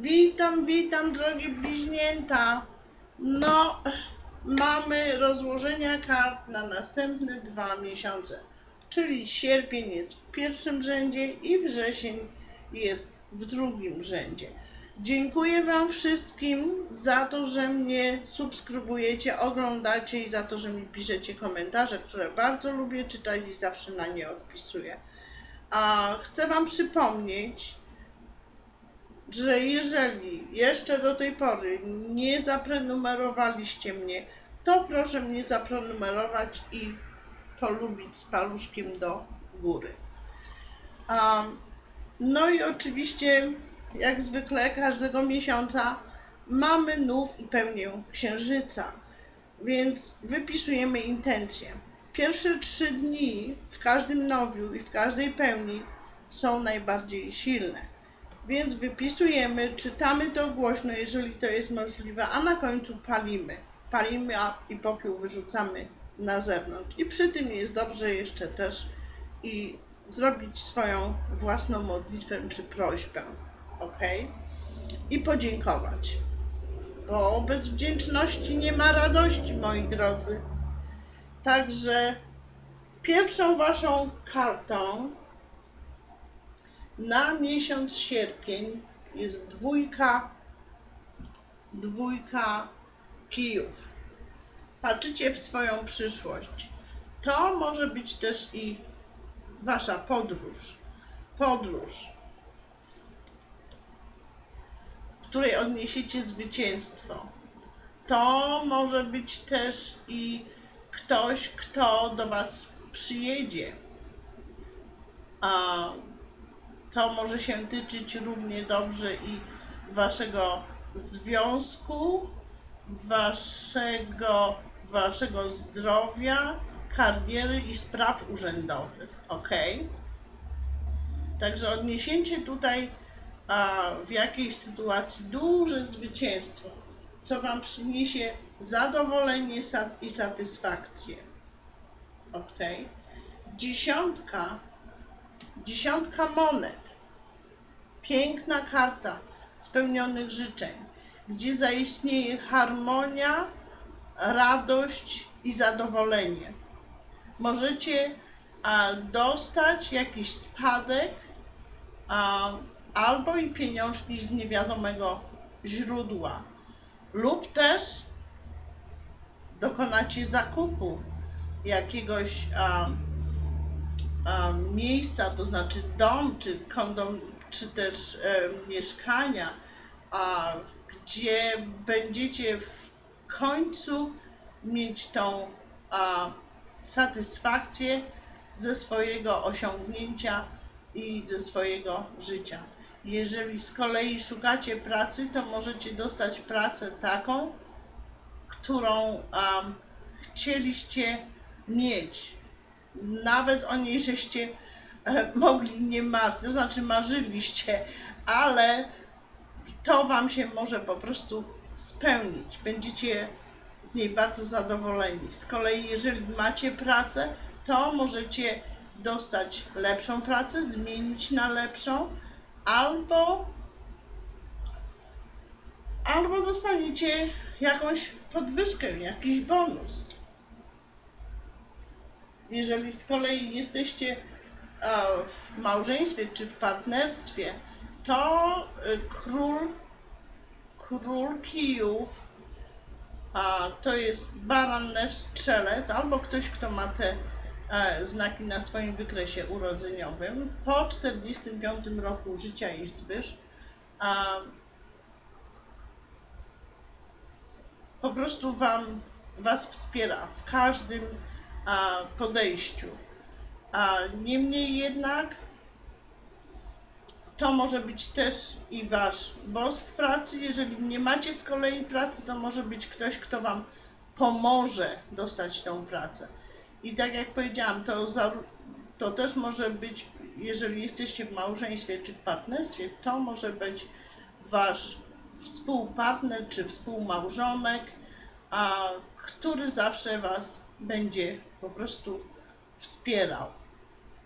Witam, witam, drogie bliźnięta. No, mamy rozłożenia kart na następne dwa miesiące, czyli sierpień jest w pierwszym rzędzie i wrzesień jest w drugim rzędzie. Dziękuję Wam wszystkim za to, że mnie subskrybujecie, oglądacie i za to, że mi piszecie komentarze, które bardzo lubię czytać i zawsze na nie odpisuję. A chcę Wam przypomnieć, że jeżeli jeszcze do tej pory nie zaprenumerowaliście mnie, to proszę mnie zaprenumerować i polubić z paluszkiem do góry. Um, no i oczywiście, jak zwykle, każdego miesiąca mamy nów i pełnię księżyca, więc wypisujemy intencje. Pierwsze trzy dni w każdym nowiu i w każdej pełni są najbardziej silne. Więc wypisujemy, czytamy to głośno, jeżeli to jest możliwe, a na końcu palimy. Palimy a i popiół wyrzucamy na zewnątrz. I przy tym jest dobrze jeszcze też i zrobić swoją własną modlitwę czy prośbę. Ok? I podziękować. Bo bez wdzięczności nie ma radości, moi drodzy. Także pierwszą waszą kartą na miesiąc sierpień jest dwójka, dwójka kijów. Patrzycie w swoją przyszłość. To może być też i wasza podróż. Podróż, w której odniesiecie zwycięstwo. To może być też i ktoś, kto do was przyjedzie. A to może się tyczyć równie dobrze i waszego związku, waszego, waszego zdrowia, kariery i spraw urzędowych, ok? Także odniesiecie tutaj a, w jakiejś sytuacji duże zwycięstwo, co wam przyniesie zadowolenie i satysfakcję, ok? Dziesiątka Dziesiątka monet. Piękna karta spełnionych życzeń, gdzie zaistnieje harmonia, radość i zadowolenie. Możecie a, dostać jakiś spadek a, albo i pieniążki z niewiadomego źródła, lub też dokonacie zakupu jakiegoś a, miejsca, to znaczy dom, czy kondom, czy też e, mieszkania, a, gdzie będziecie w końcu mieć tą a, satysfakcję ze swojego osiągnięcia i ze swojego życia. Jeżeli z kolei szukacie pracy, to możecie dostać pracę taką, którą a, chcieliście mieć, nawet o niej żeście e, mogli nie marzyć, to znaczy marzyliście, ale to Wam się może po prostu spełnić. Będziecie z niej bardzo zadowoleni. Z kolei, jeżeli macie pracę, to możecie dostać lepszą pracę, zmienić na lepszą, albo, albo dostaniecie jakąś podwyżkę, jakiś bonus. Jeżeli z kolei jesteście w małżeństwie czy w partnerstwie, to y, król, król kijów, to jest baran strzelec, albo ktoś, kto ma te e, znaki na swoim wykresie urodzeniowym, po 45 roku życia i zbysz, po prostu wam, was wspiera w każdym podejściu. Niemniej jednak to może być też i wasz boss w pracy. Jeżeli nie macie z kolei pracy, to może być ktoś, kto wam pomoże dostać tą pracę. I tak jak powiedziałam, to, za, to też może być, jeżeli jesteście w małżeństwie czy w partnerstwie, to może być wasz współpartner czy współmałżonek, a, który zawsze was będzie po prostu wspierał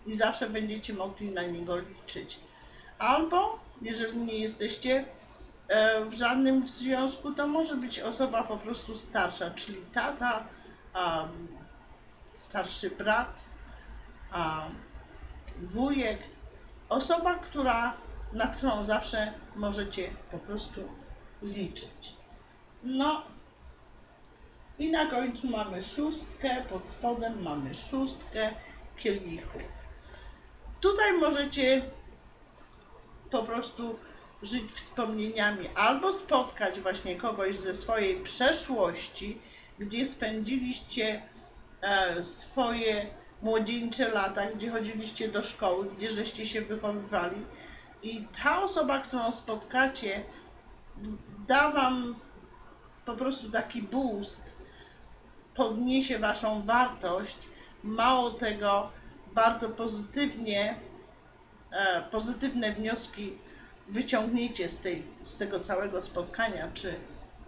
i zawsze będziecie mogli na niego liczyć. Albo, jeżeli nie jesteście e, w żadnym związku, to może być osoba po prostu starsza, czyli tata, starszy brat, wujek, osoba, która, na którą zawsze możecie po prostu liczyć. No i na końcu mamy szóstkę, pod spodem mamy szóstkę kielichów. Tutaj możecie po prostu żyć wspomnieniami albo spotkać właśnie kogoś ze swojej przeszłości, gdzie spędziliście e, swoje młodzieńcze lata, gdzie chodziliście do szkoły, gdzie żeście się wychowywali i ta osoba, którą spotkacie, da wam po prostu taki boost, podniesie waszą wartość, mało tego, bardzo pozytywnie, e, pozytywne wnioski wyciągniecie z, tej, z tego całego spotkania czy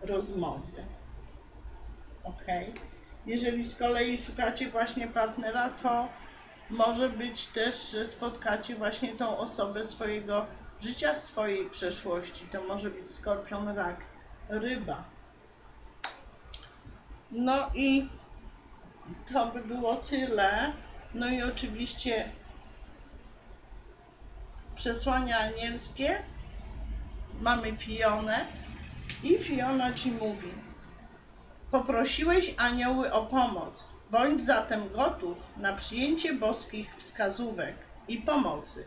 rozmowy. Ok. Jeżeli z kolei szukacie właśnie partnera, to może być też, że spotkacie właśnie tą osobę swojego życia, swojej przeszłości. To może być skorpion, rak, ryba. No i to by było tyle. No i oczywiście przesłania anielskie. Mamy Fionę i Fiona ci mówi: Poprosiłeś anioły o pomoc. Bądź zatem gotów na przyjęcie boskich wskazówek i pomocy.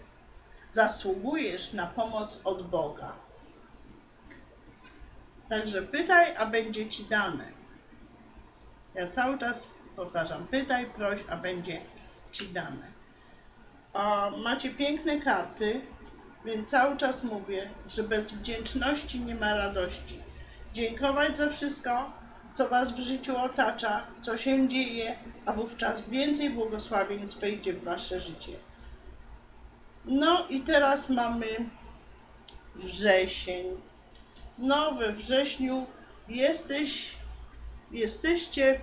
Zasługujesz na pomoc od Boga. Także pytaj, a będzie ci dane. Ja cały czas powtarzam: pytaj, proś, a będzie ci dane. A macie piękne karty, więc cały czas mówię, że bez wdzięczności nie ma radości. Dziękować za wszystko, co Was w życiu otacza, co się dzieje, a wówczas więcej błogosławieństw wejdzie w Wasze życie. No i teraz mamy wrzesień. No, we wrześniu jesteś, jesteście,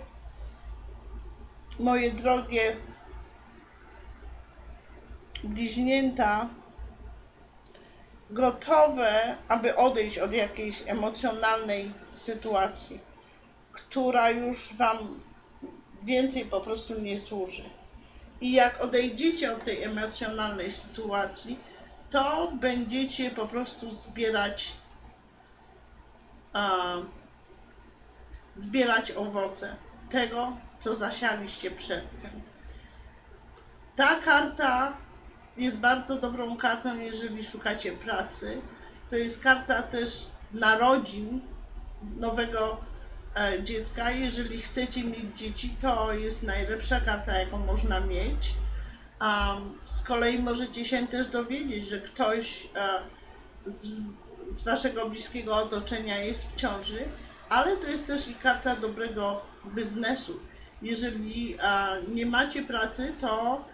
moje drogie bliźnięta, gotowe, aby odejść od jakiejś emocjonalnej sytuacji, która już Wam więcej po prostu nie służy. I jak odejdziecie od tej emocjonalnej sytuacji, to będziecie po prostu zbierać a, zbierać owoce tego, co zasialiście przedtem. Ta karta jest bardzo dobrą kartą, jeżeli szukacie pracy. To jest karta też narodzin nowego e, dziecka. Jeżeli chcecie mieć dzieci, to jest najlepsza karta, jaką można mieć. Z kolei możecie się też dowiedzieć, że ktoś e, z, z waszego bliskiego otoczenia jest w ciąży, ale to jest też i karta dobrego biznesu. Jeżeli nie macie pracy, to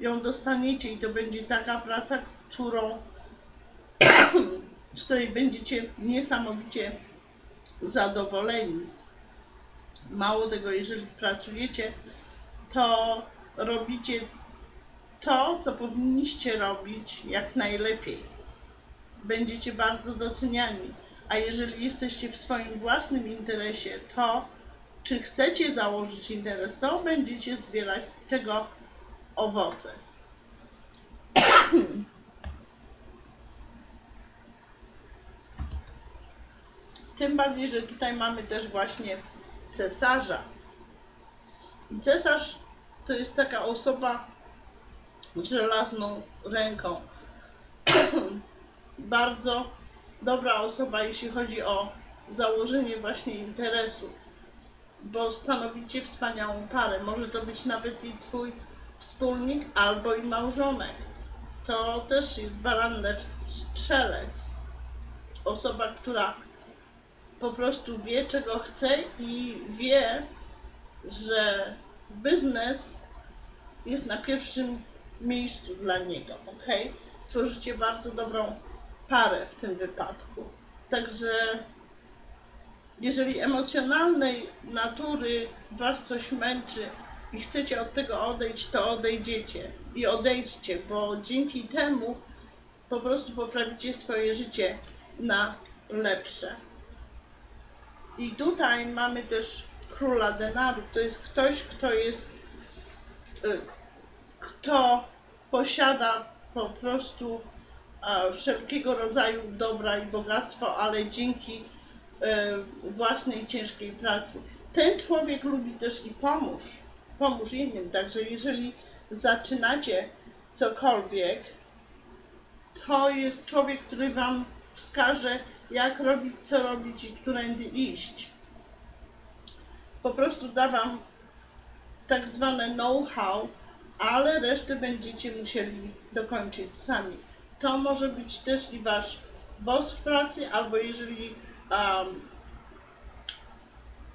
ją dostaniecie i to będzie taka praca, którą z której będziecie niesamowicie zadowoleni. Mało tego, jeżeli pracujecie, to robicie to, co powinniście robić jak najlepiej. Będziecie bardzo doceniani. A jeżeli jesteście w swoim własnym interesie, to czy chcecie założyć interes, to będziecie zbierać tego owoce. Tym bardziej, że tutaj mamy też właśnie cesarza. I cesarz to jest taka osoba z żelazną ręką. Bardzo dobra osoba, jeśli chodzi o założenie właśnie interesu, bo stanowicie wspaniałą parę. Może to być nawet i twój wspólnik albo i małżonek. To też jest baran lew strzelec. Osoba, która po prostu wie, czego chce i wie, że biznes jest na pierwszym miejscu dla niego, ok? Tworzycie bardzo dobrą parę w tym wypadku. Także jeżeli emocjonalnej natury Was coś męczy, i chcecie od tego odejść, to odejdziecie i odejdźcie, bo dzięki temu po prostu poprawicie swoje życie na lepsze. I tutaj mamy też króla denarów. To jest ktoś, kto jest, y, kto posiada po prostu wszelkiego rodzaju dobra i bogactwo, ale dzięki e, własnej ciężkiej pracy. Ten człowiek lubi też i pomóż, pomóż innym. Także jeżeli zaczynacie cokolwiek, to jest człowiek, który wam wskaże, jak robić, co robić i którędy iść. Po prostu da wam tak zwane know-how, ale resztę będziecie musieli dokończyć sami. To może być też i wasz boss w pracy, albo jeżeli um,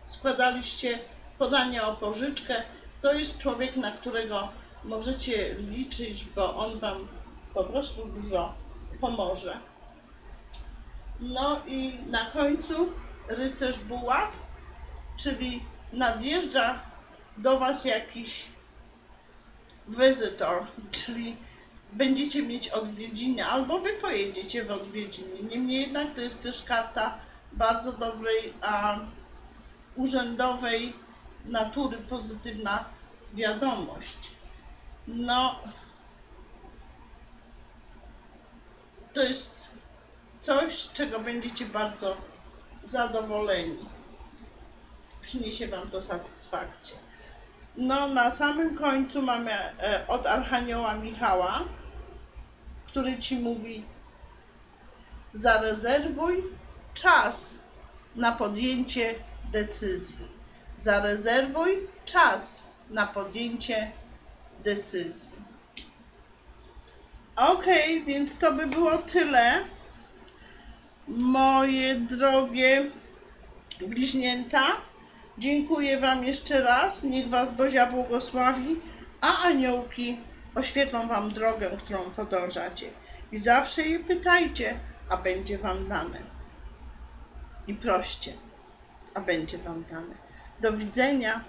składaliście podania o pożyczkę, to jest człowiek, na którego możecie liczyć, bo on wam po prostu dużo pomoże. No i na końcu rycerz buław, czyli nadjeżdża do was jakiś wizytor, czyli będziecie mieć odwiedziny, albo wy pojedziecie w odwiedziny. Niemniej jednak to jest też karta bardzo dobrej, a, urzędowej natury, pozytywna wiadomość. No, to jest coś, z czego będziecie bardzo zadowoleni. Przyniesie Wam to satysfakcję. No, na samym końcu mamy e, od Archanioła Michała, który Ci mówi zarezerwuj czas na podjęcie decyzji. Zarezerwuj czas na podjęcie decyzji. Ok, więc to by było tyle. Moje drogie bliźnięta, dziękuję Wam jeszcze raz. Niech Was Bozia błogosławi, a aniołki oświetlą Wam drogę, którą podążacie. I zawsze je pytajcie, a będzie Wam dane. I proście, a będzie Wam dane. Do widzenia.